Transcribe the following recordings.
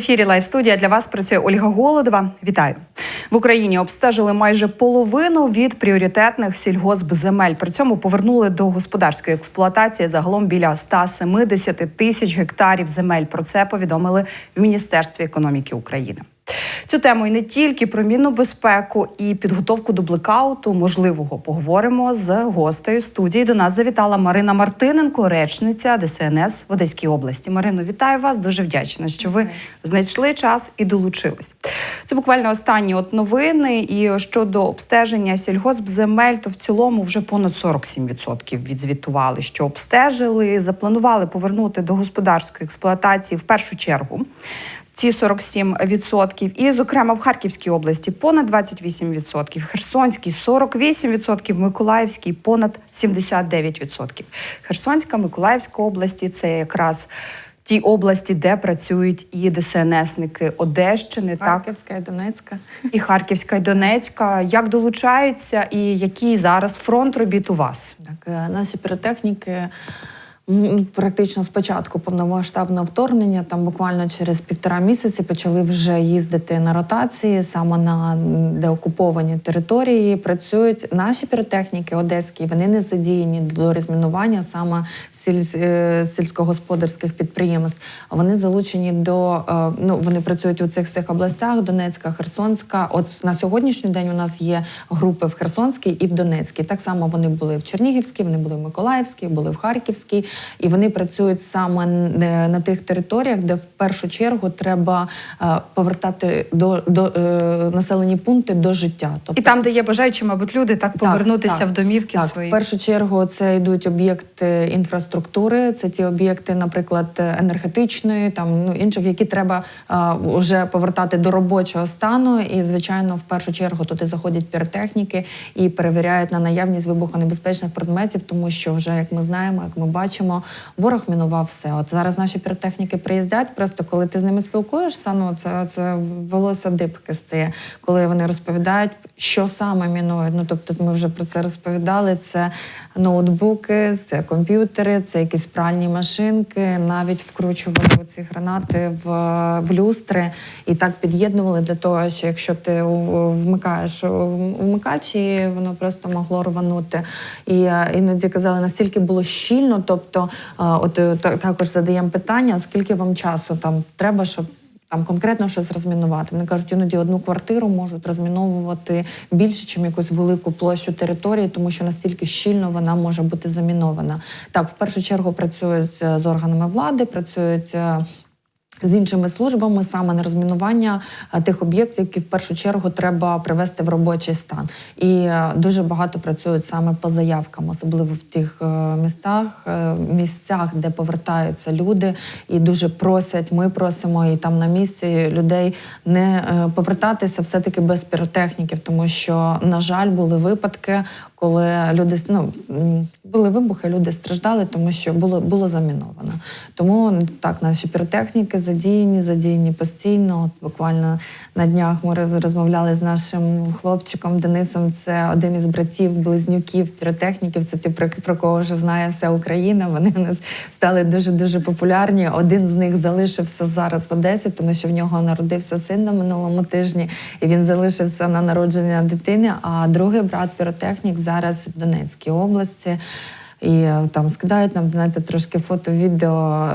Ефірі Лайв студія для вас працює Ольга Голодова. Вітаю в Україні. Обстежили майже половину від пріоритетних сільгоспземель. При цьому повернули до господарської експлуатації загалом біля 170 тисяч гектарів земель. Про це повідомили в Міністерстві економіки України. Цю тему і не тільки про мінну безпеку і підготовку до блекауту можливого поговоримо з гостею студії. До нас завітала Марина Мартиненко, речниця ДСНС в Одеській області. Марино, вітаю вас. Дуже вдячна, що ви знайшли час і долучились. Це буквально останні от новини. І щодо обстеження сільгоспземель, то в цілому вже понад 47% відзвітували, що обстежили, запланували повернути до господарської експлуатації в першу чергу ці 47%. І, зокрема, в Харківській області понад 28%, Херсонській 48%, Миколаївській понад 79%. Херсонська, Миколаївська області це якраз ті області, де працюють і ДСНСники Одещини, так Харківська і Донецька. і Харківська, і Донецька. Як долучаються, і який зараз фронт робіт у вас? Так, е, наші піротехніки практично з початку повномасштабного вторгнення, там буквально через півтора місяці почали вже їздити на ротації саме на деокуповані території. Працюють наші піротехніки одеські, вони не задіяні до розмінування саме сіль- е, сільськогосподарських підприємств. Вони залучені до е, ну вони працюють у цих всіх областях: Донецька, Херсонська. От на сьогоднішній день у нас є групи в Херсонській і в Донецькій. Так само вони були в Чернігівській, вони були в Миколаївській, були в Харківській, і вони працюють саме е, на тих територіях, де в першу чергу треба повертати до, до населені пункти до життя. Тобто І там, де є бажаючі, мабуть, люди так повернутися так, в домівки так, свої. В першу чергу це йдуть об'єкти інфраструктури, це ті об'єкти, наприклад, енергетичної, там ну інших, які треба вже повертати до робочого стану. І звичайно, в першу чергу туди заходять піротехніки і перевіряють на наявність вибухонебезпечних предметів, тому що вже як ми знаємо, як ми бачимо, ворог мінував все. От зараз наші піротехніки приїздять. Просто коли ти з ними спілкуєшся, ну це, це волосся дибки стає, коли вони розповідають, що саме мінують. Ну тобто, ми вже про це розповідали. Це ноутбуки, це комп'ютери, це якісь пральні машинки. Навіть вкручували ці гранати в, в люстри і так під'єднували для того, що якщо ти вмикаєш вмикач, і воно просто могло рванути. І е, іноді казали, настільки було щільно. Тобто, е, от е, також задаємо питання, скільки вам часу там треба, щоб. Там конкретно щось розмінувати. Вони кажуть, іноді одну квартиру можуть розміновувати більше, ніж якусь велику площу території, тому що настільки щільно вона може бути замінована. Так, в першу чергу працюють е, з органами влади, працюють. З іншими службами саме на розмінування е, тих об'єктів, які в першу чергу треба привести в робочий стан, і е, дуже багато працюють саме по заявкам, особливо в тих е, містах, місцях, де повертаються люди, і дуже просять. Ми просимо і там на місці людей не повертатися все таки без піротехніків, тому що на жаль були випадки, коли люди ну, були вибухи, люди страждали, тому що було було заміновано. Тому так наші піротехніки задіяні, задіяні постійно. От буквально на днях ми роз- розмовляли з нашим хлопчиком Денисом. Це один із братів, близнюків, піротехніків. Це ті, про, про кого вже знає вся Україна. Вони у нас стали дуже дуже популярні. Один з них залишився зараз в Одесі, тому що в нього народився син на минулому тижні, і він залишився на народження дитини. А другий брат піротехнік зараз в Донецькій області. І е, там скидають нам знаєте, трошки фото, відео.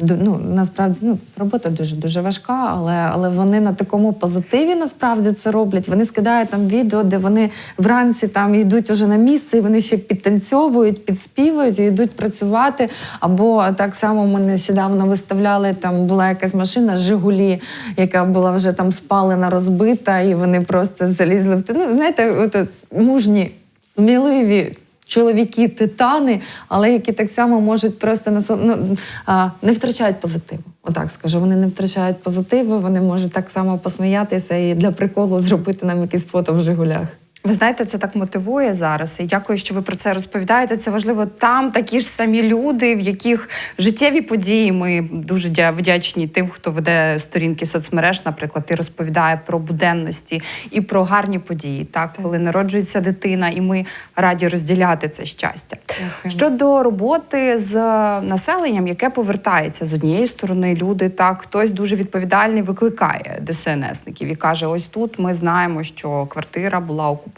е, Ну насправді ну робота дуже дуже важка, але але вони на такому позитиві насправді це роблять. Вони скидають там відео, де вони вранці там йдуть уже на місце, і вони ще підтанцьовують, підспівують і йдуть працювати. Або так само ми нещодавно виставляли. Там була якась машина Жигулі, яка була вже там спалена, розбита, і вони просто залізли в. Ну знаєте, от, от мужні, сміливі чоловіки, титани, але які так само можуть просто насо- ну, а, не втрачають позитиву. Отак скажу. Вони не втрачають позитиву, вони можуть так само посміятися і для приколу зробити нам якісь фото в Жигулях. Ви знаєте, це так мотивує зараз. І дякую, що ви про це розповідаєте. Це важливо там такі ж самі люди, в яких життєві події. Ми дуже дя- вдячні тим, хто веде сторінки соцмереж, наприклад, і розповідає про буденності і про гарні події. Так, коли народжується дитина, і ми раді розділяти це щастя. Дякую. Щодо роботи з населенням, яке повертається з однієї сторони, люди так хтось дуже відповідальний викликає ДСНСників і каже: ось тут ми знаємо, що квартира була окупована.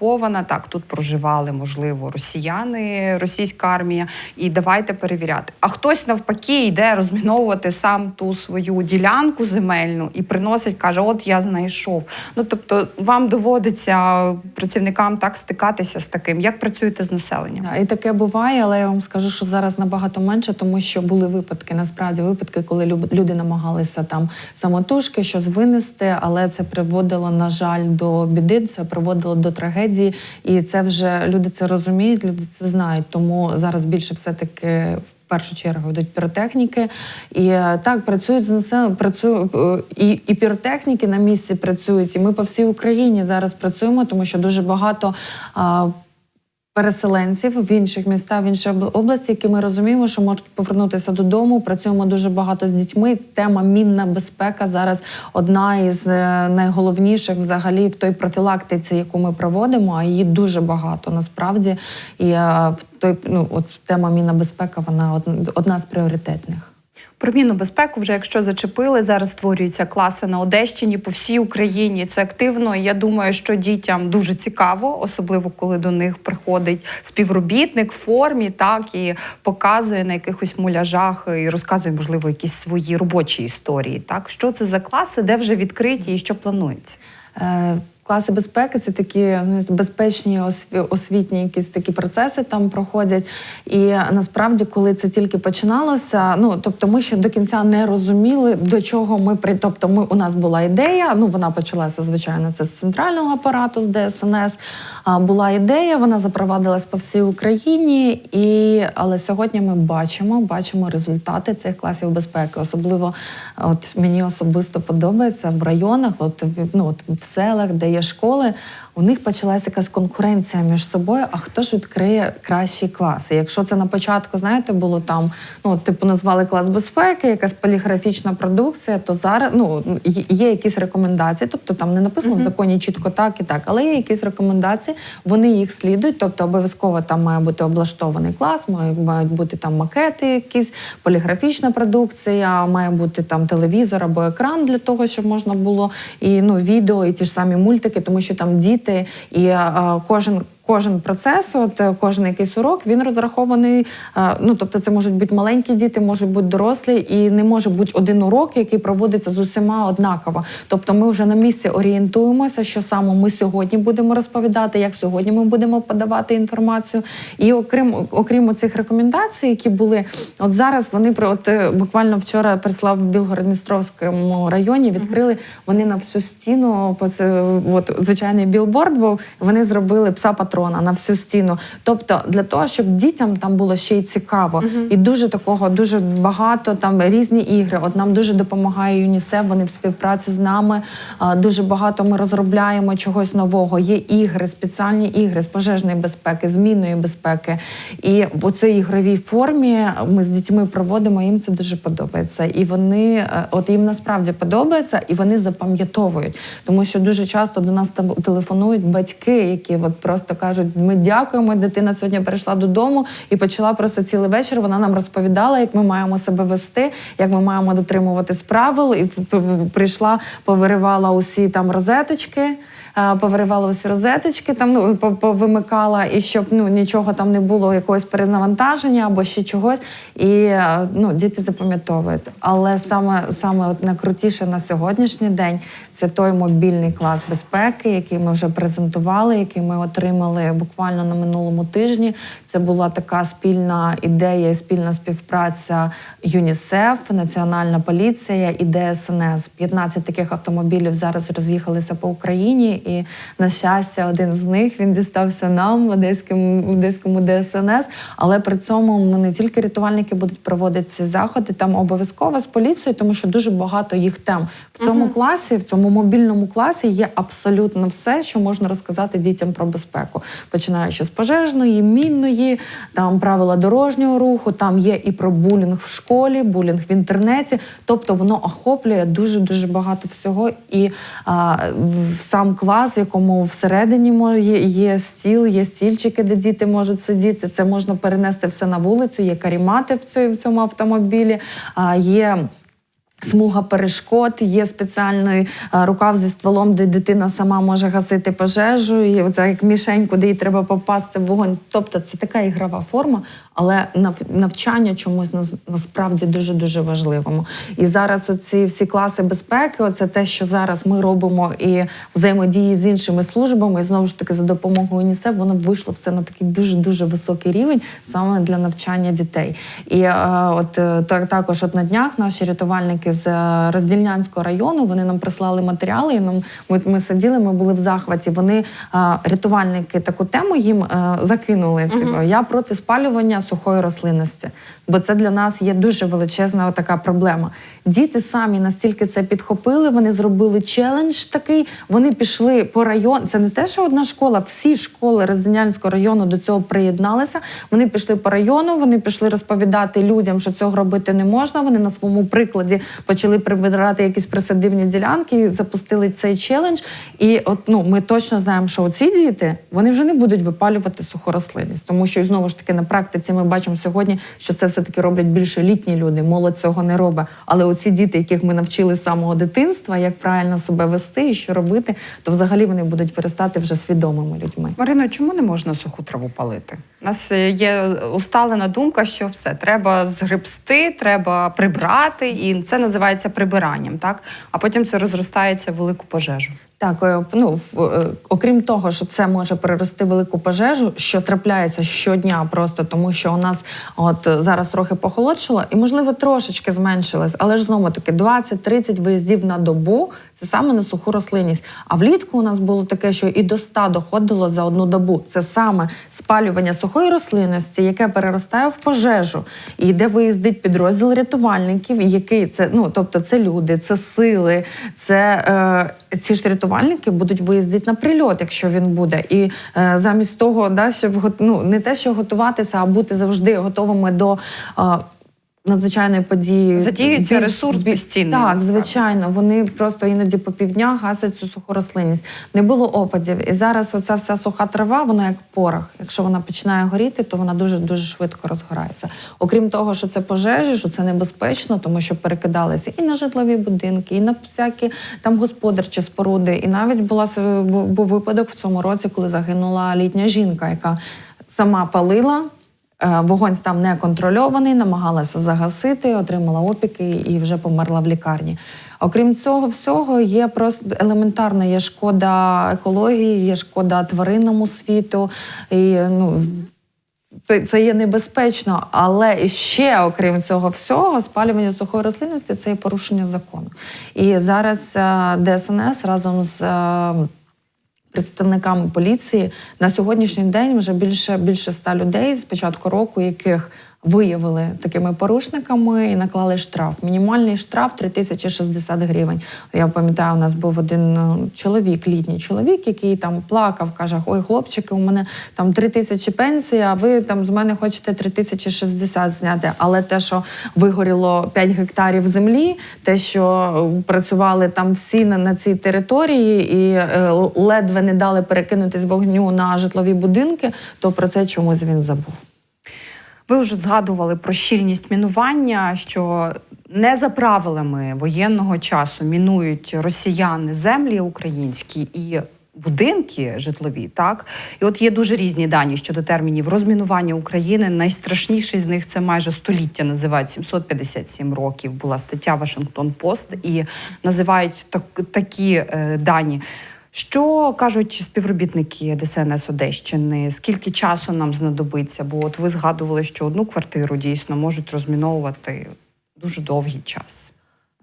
Так, тут проживали, можливо, росіяни, російська армія, і давайте перевіряти. А хтось навпаки йде розміновувати сам ту свою ділянку земельну і приносить, каже: От я знайшов. Ну тобто, вам доводиться працівникам так стикатися з таким. Як працюєте з населенням? І таке буває, але я вам скажу, що зараз набагато менше, тому що були випадки, насправді випадки, коли люди намагалися там самотужки щось винести, але це приводило, на жаль, до біди, це приводило до трагедії, і це вже люди це розуміють, люди це знають. Тому зараз більше все-таки. В першу чергу йдуть піротехніки, і е, так працюють з населенням, працюють е, і, і піротехніки на місці працюють. І ми по всій Україні зараз працюємо, тому що дуже багато переселенців в інших містах, в обл- області, які ми розуміємо, що можуть повернутися додому. Працюємо дуже багато з дітьми. Тема мінна безпека зараз одна із е, найголовніших взагалі в той профілактиці, яку ми проводимо. А її дуже багато насправді. І е, в той ну от тема мінна безпека, вона од- одна з пріоритетних. Про мінну безпеку, вже якщо зачепили, зараз створюються класи на Одещині по всій Україні. Це активно. Я думаю, що дітям дуже цікаво, особливо коли до них приходить співробітник в формі, так і показує на якихось муляжах і розказує, можливо, якісь свої робочі історії. Так, що це за класи, де вже відкриті і що планується? Класи безпеки це такі ну, безпечні освітні якісь такі процеси там проходять. І насправді, коли це тільки починалося, ну тобто ми ще до кінця не розуміли, до чого ми при. Тобто, ми у нас була ідея. Ну вона почалася звичайно. Це з центрального апарату, з ДСНС. А, була ідея, вона запровадилась по всій Україні. І але сьогодні ми бачимо, бачимо результати цих класів безпеки. Особливо, от мені особисто подобається в районах, от ну от в селах, де є школи. У них почалася якась конкуренція між собою. А хто ж відкриє кращі класи? Якщо це на початку, знаєте, було там, ну типу назвали клас безпеки, якась поліграфічна продукція, то зараз ну є- якісь рекомендації, тобто там не написано в законі чітко так і так, але є якісь рекомендації, вони їх слідують. Тобто обов'язково там має бути облаштований клас, мають, мають бути там макети, якісь поліграфічна продукція, має бути там телевізор або екран для того, щоб можна було і ну відео, і ті ж самі мультики, тому що там діти і кожен. Кожен процес, от е, кожен якийсь урок, він розрахований. е, Ну тобто, це можуть бути маленькі діти, можуть бути дорослі, і не може бути один урок, який проводиться з усіма однаково. Тобто, ми вже на місці орієнтуємося, що саме ми сьогодні будемо розповідати, як сьогодні ми будемо подавати інформацію. І окрім окрім цих рекомендацій, які були, от зараз вони про от е, буквально вчора прислав в Білгород-Дністровському районі. Відкрили вони на всю стіну. По це от звичайний білборд був. Вони зробили пса патрона на всю стіну. Тобто, для того, щоб дітям там було ще й цікаво, і дуже такого, дуже багато там різні ігри. От нам дуже допомагає ЮНІСЕФ. Вони в співпраці з нами. Дуже багато ми розробляємо чогось нового. Є ігри, спеціальні ігри з пожежної безпеки, з мінної безпеки. І в цій ігровій формі ми з дітьми проводимо. Їм це дуже подобається. І вони е, от їм насправді подобається, і вони запам'ятовують, тому що дуже часто до нас там телефонують батьки, які от просто кажуть: ми дякуємо, дитина сьогодні прийшла додому і почала просто цілий вечір. Вона нам розповідала, як ми маємо себе вести, як ми маємо дотримуватись правил, і прийшла, повиривала усі там розеточки. Е, Повиривала усі розеточки, там ну по- повимикала, і щоб ну нічого там не було, якогось перенавантаження або ще чогось. І е, ну діти запам'ятовують. Але саме саме от найкрутіше на сьогоднішній день це той мобільний клас безпеки, який ми вже презентували, який ми отримали буквально на минулому тижні. Це була така спільна ідея, спільна співпраця ЮНІСЕФ, Національна поліція і ДСНС. 15 таких автомобілів зараз роз'їхалися по Україні, І на щастя, один з них він дістався нам в одеському, одеському ДСНС. Але при цьому ми не тільки рятувальники будуть проводити ці заходи, там обов'язково з поліцією, тому що дуже багато їх тем в цьому класі, в цьому мобільному класі є абсолютно все, що можна розказати дітям про безпеку, починаючи з пожежної, мінної, там правила дорожнього руху, там є і про булінг в школі, булінг в інтернеті. Тобто воно охоплює дуже дуже багато всього. І а, в сам клас, в якому всередині є, є стіл, є стільчики, де діти можуть сидіти. Це можна перенести все на вулицю. Є карімати в цьому, автомобілі. А, є Смуга перешкод, є спеціальний рукав зі стволом, де дитина сама може гасити пожежу, і оце як мішень, куди їй треба попасти в вогонь. Тобто це така ігрова форма, але нав- навчання чомусь нас- насправді дуже дуже важливому. І зараз оці всі класи безпеки, оце те, що зараз ми робимо, і взаємодії з іншими службами, і знову ж таки за допомогою УНІСЕФ, воно вийшло все на такий дуже дуже високий рівень саме для навчання дітей. І е, от е, так також от на днях наші рятувальники з е, Роздільнянського району вони нам прислали матеріали. І нам ми, ми сиділи, ми були в захваті. Вони е, рятувальники таку тему їм е, закинули. Типу, я проти спалювання сухої рослинності, бо це для нас є дуже величезна така проблема. Діти самі настільки це підхопили, вони зробили челендж такий. Вони пішли по району. Це не те, що одна школа, всі школи Роздільнянського району до цього приєдналися. Вони пішли по району, вони пішли розповідати людям, що цього робити не можна. Вони на своєму прикладі почали прибирати якісь присадивні ділянки, запустили цей челендж. І от ну ми точно знаємо, що оці діти вони вже не будуть випалювати суху рослинність, тому що знову ж таки на практиці ми бачимо сьогодні, що це все таки роблять більше літні люди. Молодь цього не робить. Але оці діти, яких ми навчили з самого дитинства, як правильно себе вести і що робити, то взагалі вони будуть виростати вже свідомими людьми. Марина, чому не можна суху траву палити? У нас е, є усталена думка, що все треба згребсти, треба прибрати, і це називається прибиранням, так? А потім це розростається в велику пожежу. Так, е, ну е, окрім того, що це може перерости велику пожежу, що трапляється щодня, просто тому що у нас от зараз трохи похолодшило, і можливо трошечки зменшилось, але ж знову таки 20-30 виїздів на добу це саме на суху рослинність. А влітку у нас було таке, що і до 100 доходило за одну добу. Це саме спалювання сухої рослинності, яке переростає в пожежу, і де виїздить підрозділ рятувальників, який це ну тобто це люди, це сили, це е, ці ж рятувальники будуть виїздити на прильот, якщо він буде. І е, замість того, да, щоб ну, не те, що готуватися, а бути завжди готовими до. Е, Надзвичайної події Задіюється ресурс бі- Так, звичайно, вони просто іноді по півдня гасять цю суху рослинність. Не було опадів, і зараз оця вся суха трава, вона як порох. Якщо вона починає горіти, то вона дуже дуже швидко розгорається. Окрім того, що це пожежі, що це небезпечно, тому що перекидалися і на житлові будинки, і на всякі там господарчі споруди. І навіть була був випадок в цьому році, коли загинула літня жінка, яка сама палила. Е, Вогонь став неконтрольований, намагалася загасити, отримала опіки і вже померла в лікарні. Окрім цього всього, є просто елементарна є шкода екології, є шкода тваринному світу. І, ну, це, це є небезпечно, але ще окрім цього всього, спалювання сухої рослинності це є порушення закону. І зараз е, ДСНС разом з е, представниками поліції. На сьогоднішній день вже більше більше ста людей з початку року, яких виявили такими порушниками і наклали штраф. Мінімальний штраф 3060 гривень. Я пам'ятаю, у нас був один е, чоловік, літній чоловік, який там плакав, каже: Ой, хлопчики, у мене там 3 тисячі пенсії, а ви там з мене хочете 3060 зняти. Але те, що вигоріло 5 гектарів землі, те, що е, працювали там всі на, на цій території і е, ледве не дали перекинутись вогню на житлові будинки, то про це чомусь він забув. Ви вже згадували про щільність мінування, що не за правилами воєнного часу мінують росіяни землі українські і будинки житлові. Так і от є дуже різні дані щодо термінів розмінування України. Найстрашніший з них це майже століття. Називають 757 років. Була стаття Вашингтон Пост і називають так, такі е, дані. Що кажуть співробітники ДСНС Одещини? Скільки часу нам знадобиться? Бо от ви згадували, що одну квартиру дійсно можуть розміновувати дуже довгий час.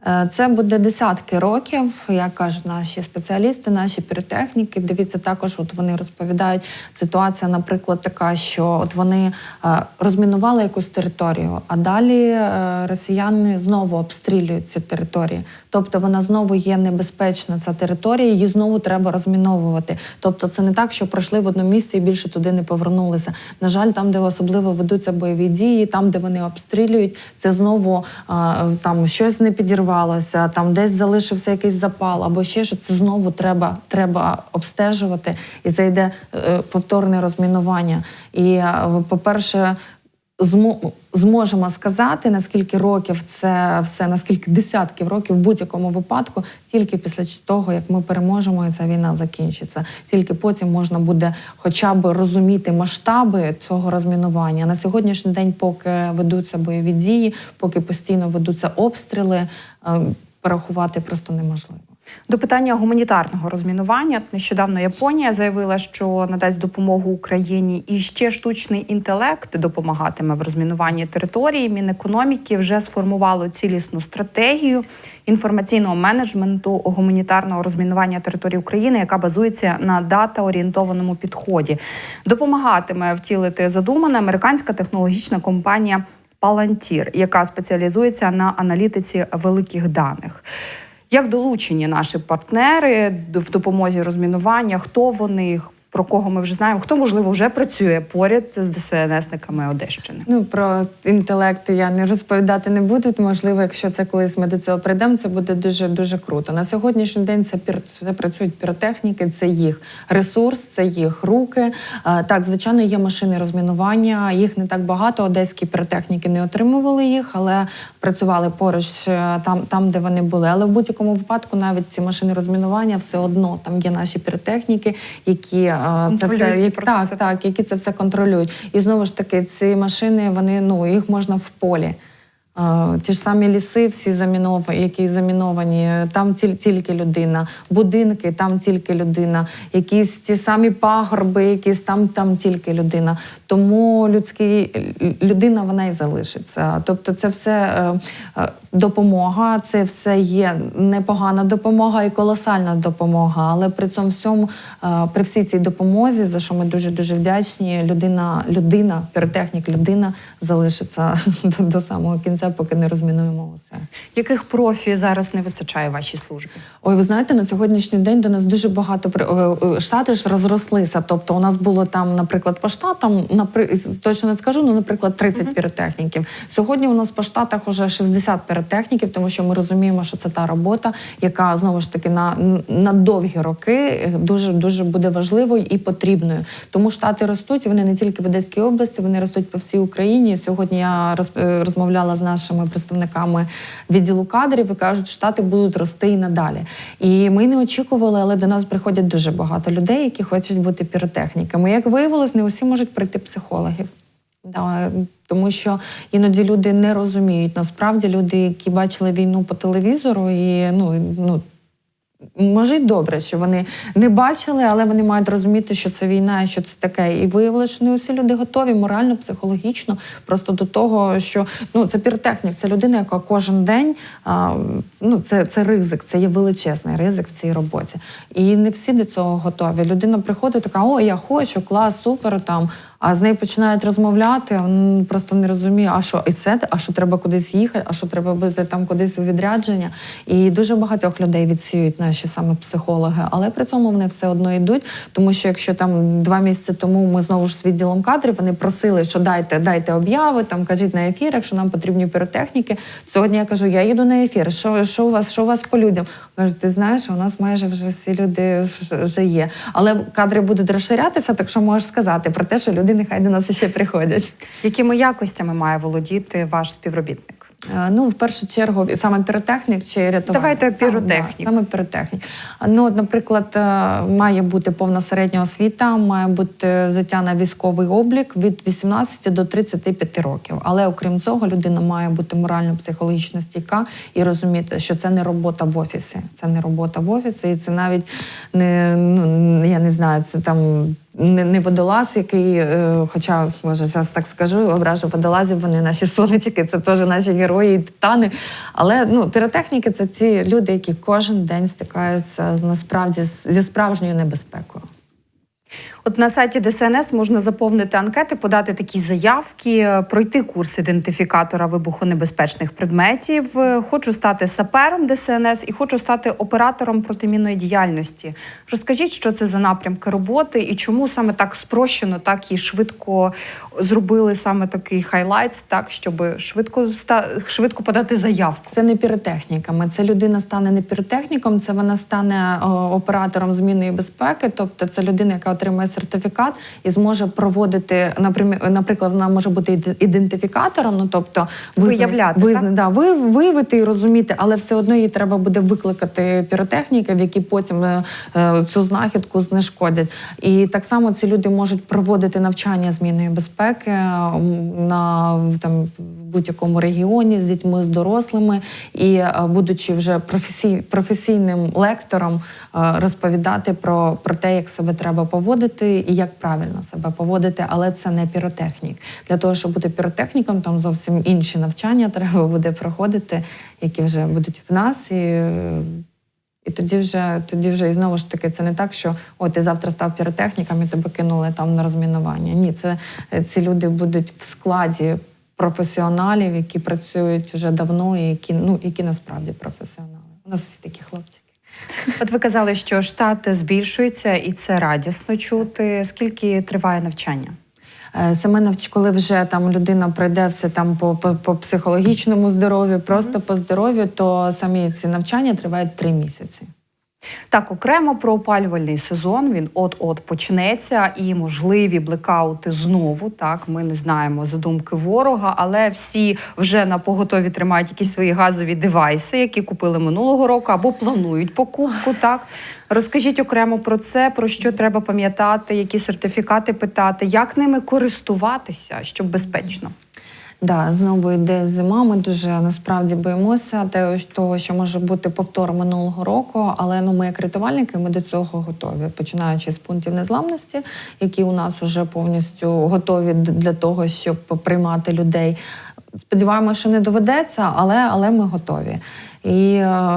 Е, Це буде десятки років, як кажуть наші спеціалісти, наші піротехніки. Дивіться, також от вони розповідають ситуація, наприклад, така, що от вони е, розмінували якусь територію, а далі е, росіяни знову обстрілюють цю територію. Тобто вона знову є небезпечна, ця територія, її знову треба розміновувати. Тобто, це не так, що пройшли в одному місці і більше туди не повернулися. На жаль, там, де особливо ведуться бойові дії, там, де вони обстрілюють, це знову там щось не підірвалося, там десь залишився якийсь запал або ще що це знову треба, треба обстежувати, і зайде е, повторне розмінування. І, е, по-перше, змо- зможемо сказати, наскільки років це все, наскільки десятків років в будь-якому випадку, тільки після того, як ми переможемо, і ця війна закінчиться. Тільки потім можна буде хоча б розуміти масштаби цього розмінування. На сьогоднішній день, поки ведуться бойові дії, поки постійно ведуться обстріли, е, порахувати просто неможливо. До питання гуманітарного розмінування нещодавно Японія заявила, що надасть допомогу Україні, і ще штучний інтелект допомагатиме в розмінуванні території. Мінекономіки вже сформувало цілісну стратегію інформаційного менеджменту гуманітарного розмінування території України, яка базується на дата-орієнтованому підході. Допомагатиме втілити задумане американська технологічна компанія. Palantir, яка спеціалізується на аналітиці великих даних. Як долучені наші партнери в допомозі розмінування? Хто вони? Про кого ми вже знаємо? Хто можливо вже працює поряд з ДСНСниками Одещини? Ну про інтелект я не розповідати не буду. Можливо, якщо це колись ми до цього прийдемо, це буде дуже дуже круто. На сьогоднішній день це пір це працюють піротехніки, це їх ресурс, це їх руки. Так, звичайно, є машини розмінування. Їх не так багато. Одеські піротехніки не отримували їх, але працювали поруч е, там, там, де вони були. Але в будь-якому випадку навіть ці машини розмінування все одно там є наші піротехніки, які це все ці як, процеси. так, так, які це все контролюють. І знову ж таки, ці машини, вони ну їх можна в полі. Е, Ті ж самі ліси, всі заміновані, які заміновані, там тільки людина, будинки, там тільки людина, якісь ті самі пагорби, якісь там, там тільки людина. Тому людський людина вона і залишиться. Тобто, це все е, е, допомога, це все є непогана допомога і колосальна допомога. Але при цьому всьому, е, при всій цій допомозі, за що ми дуже дуже вдячні, людина, людина, піротехнік, людина залишиться до, до самого кінця, поки не розмінуємо усе. Яких профі зараз не вистачає вашій службі? Ой, ви знаєте, на сьогоднішній день до нас дуже багато при- е, е, штати ж розрослися. Тобто, у нас було там, наприклад, по штатам, точно не скажу, ну, наприклад, 30 піротехніків. Сьогодні у нас по штатах уже 60 піротехніків, тому що ми розуміємо, що це та робота, яка знову ж таки на, на довгі роки е, дуже дуже буде важливою і потрібною. Тому штати ростуть, вони не тільки в Одеській області, вони ростуть по всій Україні. Сьогодні я роз, розмовляла з нашими представниками відділу кадрів і кажуть, штати будуть рости і надалі. І ми не очікували, але до нас приходять дуже багато людей, які хочуть бути піротехніками. Як виявилось, не усі можуть прийти психологів. Да, тому що іноді люди не розуміють. Насправді люди, які бачили війну по телевізору, і ну, ну може й добре, що вони не бачили, але вони мають розуміти, що це війна що це таке. І виявилося, що не усі люди готові морально, психологічно, просто до того, що ну це піротехнік, це людина, яка кожен день а, ну це, це ризик, це є величезний ризик в цій роботі. І не всі до цього готові. Людина приходить така: о, я хочу, клас, супер там. А з нею починають розмовляти, а він просто не розуміє, а що і це, а що треба кудись їхати, а що треба бути там кудись у відрядження. І дуже багатьох людей відсіюють наші саме психологи, але при цьому вони все одно йдуть. Тому що якщо там два місяці тому ми знову ж з відділом кадрів вони просили, що дайте, дайте обяви, там кажіть на ефірах, що нам потрібні піротехніки. Сьогодні я кажу, я їду на ефір. Що, що у вас, що у вас по людям? Кажуть, ти знаєш, у нас майже вже всі люди вже є. Але кадри будуть розширятися, так що можеш сказати про те, що люди нехай до нас ще приходять. Якими якостями має володіти ваш співробітник? Е, Ну, в першу чергу, саме піротехнік чи рятувальник? Давайте Саме, піротехнік. да, Саме піротехнік. Ну, от, наприклад, е, має бути повна середня освіта, має бути взяття на військовий облік від 18 до 35 років. Але окрім цього, людина має бути морально-психологічно стійка і розуміти, що це не робота в офісі. Це не робота в офісі, і це навіть не ну я не знаю, це там не, не водолаз, який, е, хоча, може, зараз так скажу, ображу водолазів, вони наші сонечки, це теж наші герої і титани. Але ну, піротехніки це ці люди, які кожен день стикаються з насправді зі справжньою небезпекою. От на сайті ДСНС можна заповнити анкети, подати такі заявки, е, пройти курс ідентифікатора вибухонебезпечних предметів. Е, Хочу стати сапером ДСНС і хочу стати оператором протимінної діяльності. Розкажіть, що це за напрямки роботи і чому саме так спрощено, так і швидко зробили саме такий хайлайтс, так щоб швидко швидко подати заявку. Це не піротехніками. Це людина стане не піротехніком, це вона стане о, оператором змінної безпеки. Тобто це людина, яка отримує сертифікат і зможе проводити, наприклад, вона може бути іде- ідентифікатором, ну тобто Виявляти, так? да, ви, виявити і розуміти, але все одно їй треба буде викликати піротехніків, які потім е, е, цю знахідку знешкодять. І так само ці люди можуть проводити навчання змінної безпеки на там в будь-якому регіоні з дітьми, з дорослими, і е, будучи вже професій, професійним лектором, е, розповідати про, про те, як себе треба поводити і як правильно себе поводити, але це не піротехнік. Для того, щоб бути піротехніком, там зовсім інші навчання треба буде проходити, які вже будуть в нас. І, і тоді вже тоді вже і знову ж таки це не так, що о, ти завтра став піротехніком і тебе кинули там на розмінування. Ні, це е, ці люди будуть в складі професіоналів, які працюють вже давно, і які ну які насправді професіонали. У нас всі такі хлопчики. От ви казали, що штат збільшується, і це радісно чути. Скільки триває навчання? Е, Саме навч, коли вже там людина пройде все там по, по, по психологічному здоров'ю, просто по здоров'ю, то самі ці навчання тривають три місяці. Так, окремо про опалювальний сезон. Він от-от почнеться, і можливі блекаути знову. Так, ми не знаємо задумки ворога, але всі вже на поготові тримають якісь свої газові девайси, які купили минулого року або планують покупку. Так розкажіть окремо про це, про що треба пам'ятати, які сертифікати питати, як ними користуватися, щоб безпечно. Да, знову йде зима. Ми дуже насправді боїмося те- того, що може бути повтор минулого року. Але ну ми, як рятувальники, ми до цього готові, починаючи з пунктів незламності, які у нас вже повністю готові для того, щоб приймати людей. Сподіваємося, що не доведеться, але, але ми готові. І е,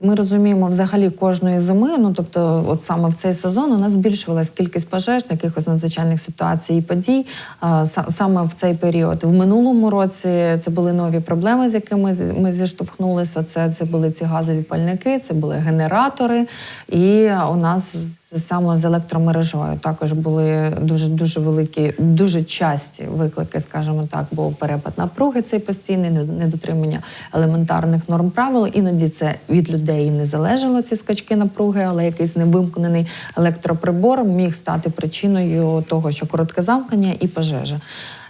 ми розуміємо взагалі кожної зими. Ну тобто, от саме в цей сезон у нас збільшувалась кількість пожеж, якихось надзвичайних ситуацій і подій. е, саме в цей період. В минулому році це були нові проблеми, з якими ми зіштовхнулися. Це, це були ці газові пальники, це були генератори, і у нас саме з електромережою також були дуже дуже великі, дуже часті виклики, скажімо так, бо перепад напруги цей постійний, недотримання елементарних норм правил. Іноді це від людей не залежало ці скачки напруги, але якийсь невимкнений електроприбор міг стати причиною того, що коротке замкнення і пожежа.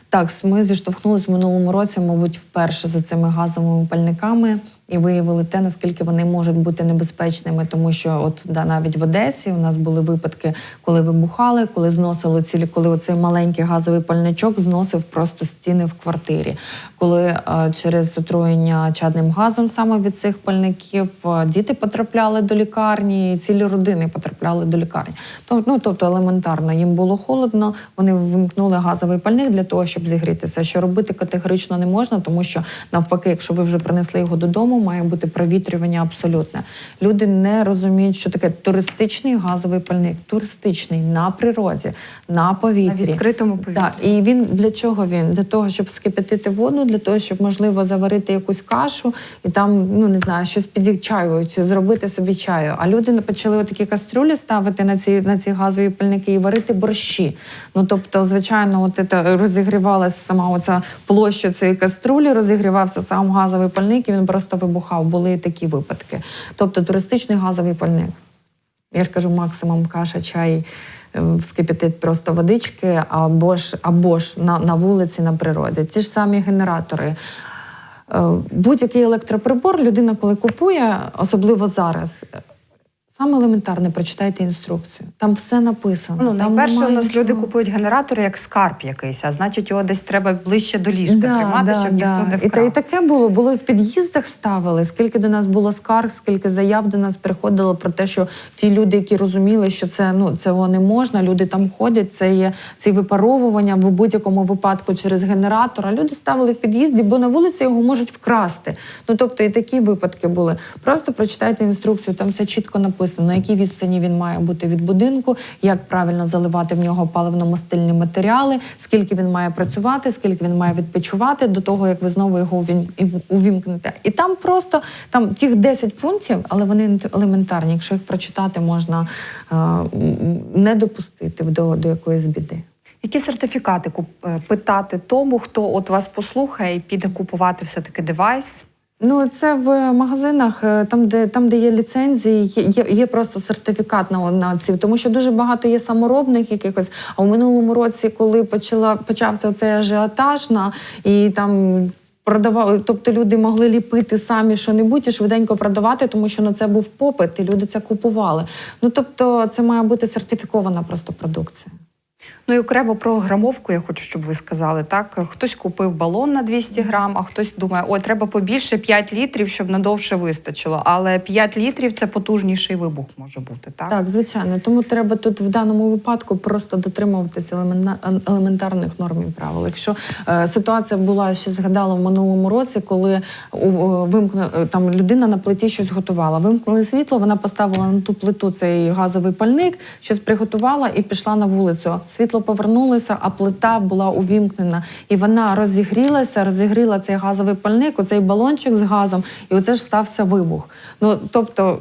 Так, ми зіштовхнулися в минулому році, мабуть, вперше за цими газовими пальниками і виявили те, наскільки вони можуть бути небезпечними, тому що от да, навіть в Одесі у нас були випадки, коли вибухали, коли зносило цілі, коли оцей маленький газовий пальничок зносив просто стіни в квартирі. Коли е, через отруєння чадним газом саме від цих пальників е, діти потрапляли до лікарні, і цілі родини потрапляли до лікарні. Ну, тобто елементарно, їм було холодно, вони вимкнули газовий пальник для того, щоб зігрітися. Що робити категорично не можна, тому що навпаки, якщо ви вже принесли його додому, має бути провітрювання абсолютне. Люди не розуміють, що таке туристичний газовий пальник, туристичний на природі, на повітрі. На відкритому повітрі. Так, і він для чого він? Для того, щоб скипятити воду, для того, щоб можливо заварити якусь кашу і там, ну не знаю, щось під чаю, зробити собі чаю. А люди почали такі кастрюлі ставити на ці на ці газові пальники і варити борщі. Ну тобто, звичайно, от це розігрівалася сама оця площа цієї каструлі, розігрівався сам газовий пальник, і він просто вибухав. Були такі випадки. Тобто туристичний газовий пальник. Я ж кажу, максимум каша, чай, вскипятить просто водички, або ж, або ж на, на вулиці, на природі. Ті ж самі генератори. Е, Будь-який електроприбор людина, коли купує, особливо зараз, Саме елементарне, прочитайте інструкцію. Там все написано. Ну, там найперше, у нас люди купують генератор як скарб якийсь, а значить, його десь треба ближче до ліжка тримати, щоб ніхто не І, та, вкрав. і таке було. Було і в під'їздах ставили. Скільки до нас було скарг, скільки заяв до нас приходило про те, що ті люди, які розуміли, що це ну цього не можна, люди там ходять. Це є ці випаровування в будь-якому випадку через генератор. А люди ставили в під'їзді, бо на вулиці його можуть вкрасти. Ну тобто і такі випадки були. Просто прочитайте інструкцію, там все чітко написано, на якій відстані він має бути від будинку, як правильно заливати в нього паливно-мастильні матеріали, скільки він має працювати, скільки він має відпочивати до того, як ви знову його увімкнете. І там просто там тих 10 пунктів, але вони елементарні. Якщо їх прочитати, можна е, не допустити до, до якоїсь біди. Які сертифікати е, питати тому, хто от вас послухає і піде купувати все-таки девайс? Ну, це в магазинах, е, там, де там, де є ліцензії, є, є, просто сертифікат на, на ці, тому що дуже багато є саморобних якихось. А в минулому році, коли почала почався цей ажіотаж на і там. Продавали, тобто люди могли ліпити самі що-небудь і швиденько продавати, тому що на це був попит, і люди це купували. Ну тобто, це має бути сертифікована просто продукція. Ну і окремо про грамовку я хочу, щоб ви сказали. Так, хтось купив балон на 200 грам, а хтось думає, ой, треба побільше 5 літрів, щоб надовше вистачило. Але 5 літрів це потужніший вибух може бути. Так, Так, звичайно. Тому треба тут в даному випадку просто дотримуватися елемента- елементарних норм і правил. Якщо е, ситуація була ще згадала в минулому році, коли у, о, вимкну, е, там людина на плиті щось готувала. Вимкнули світло, вона поставила на ту плиту цей газовий пальник, щось приготувала і пішла на вулицю. Світло повернулося, а плита була увімкнена. І вона розігрілася, розігріла цей газовий пальник, оцей балончик з газом, і оце ж стався вибух. Ну тобто.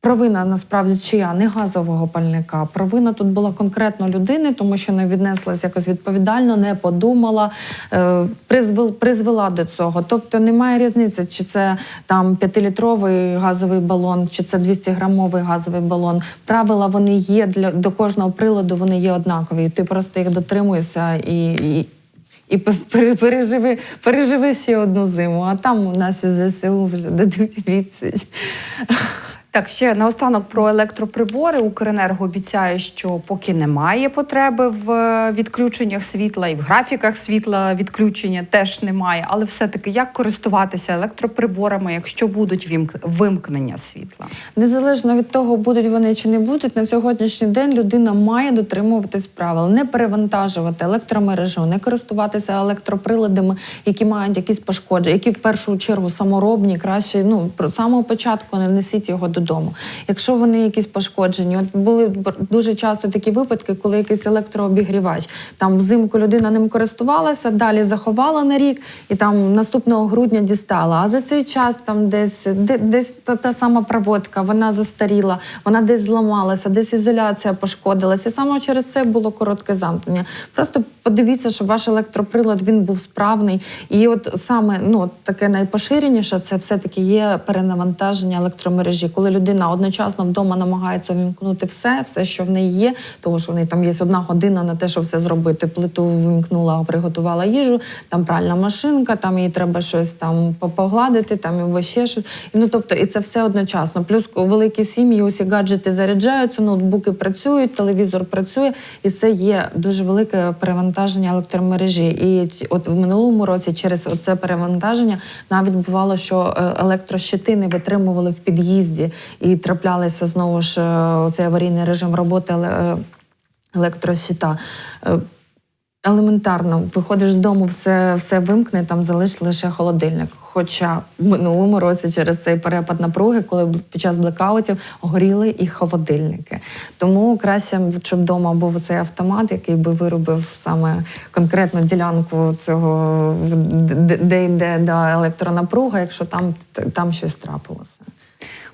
Провина насправді чия не газового пальника. Провина тут була конкретно людини, тому що не віднеслась якось відповідально, не подумала, е, призвел, призвела до цього. Тобто немає різниці, чи це там п'ятилітровий газовий балон, чи це 200-грамовий газовий балон. Правила вони є для до кожного приладу, вони є однакові. Ти просто їх дотримуєшся і. і і переживи, переживи ще одну зиму, а там у нас із ЗСУ вже дадуть відсіч. Так, ще наостанок про електроприбори. Укренерго обіцяє, що поки немає потреби в е, відключеннях світла і в графіках світла відключення теж немає. Але все-таки як користуватися електроприборами, якщо будуть вимкнення світла? Незалежно від того, будуть вони чи не будуть, на сьогоднішній день людина має дотримуватись правил, не перевантажувати електромережу, не користуватися електроприладами, які мають якісь пошкодження, які в першу чергу саморобні, краще ну про самого початку не несіть його додому. Якщо вони якісь пошкоджені, от були дуже часто такі випадки, коли якийсь електрообігрівач там взимку людина ним користувалася, далі заховала на рік і там наступного грудня дістала. А за цей час там десь де, десь та, та сама проводка, вона застаріла, вона десь зламалася, десь ізоляція пошкодилася. І саме через це було коротке замкнення. Просто подивіться, щоб ваш електроприлад він був справний. І от саме ну таке найпоширеніше, це все-таки є перенавантаження електромережі, коли людина одночасно вдома намагається вимкнути все, все, що в неї є, тому що в неї там є одна година на те, щоб все зробити. Плиту вимкнула, приготувала їжу, там пральна машинка, там їй треба щось там по- погладити, там або ще щось. Ну тобто, і це все одночасно. Плюс великі сім'ї, усі гаджети заряджаються, ноутбуки працюють, телевізор працює, і це є дуже велике перевантаження електромережі. І от в минулому році через це перевантаження навіть бувало, що е, електрощити не витримували в під'їзді і траплялися знову ж е, цей аварійний режим роботи е, електрощита. Е, Елементарно, виходиш з дому, все, все вимкне, там залиш лише холодильник. Хоча в минулому році через цей перепад напруги, коли під час блекаутів горіли і холодильники. Тому краще, щоб вдома був цей автомат, який би виробив саме конкретну ділянку цього, де йде да, електронапруга, якщо там, там щось трапилося.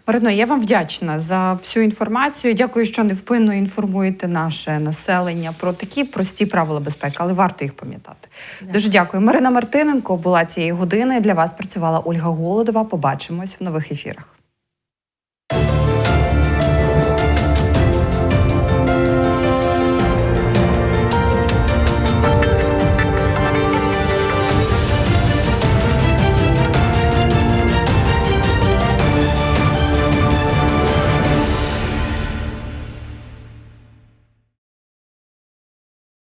Марино, я вам вдячна за всю інформацію. Дякую, що невпинно інформуєте наше населення про такі прості правила безпеки, але варто їх пам'ятати. Дуже дякую. Марина Мартиненко була цієї години. Для вас працювала Ольга Голодова. Побачимось в нових ефірах.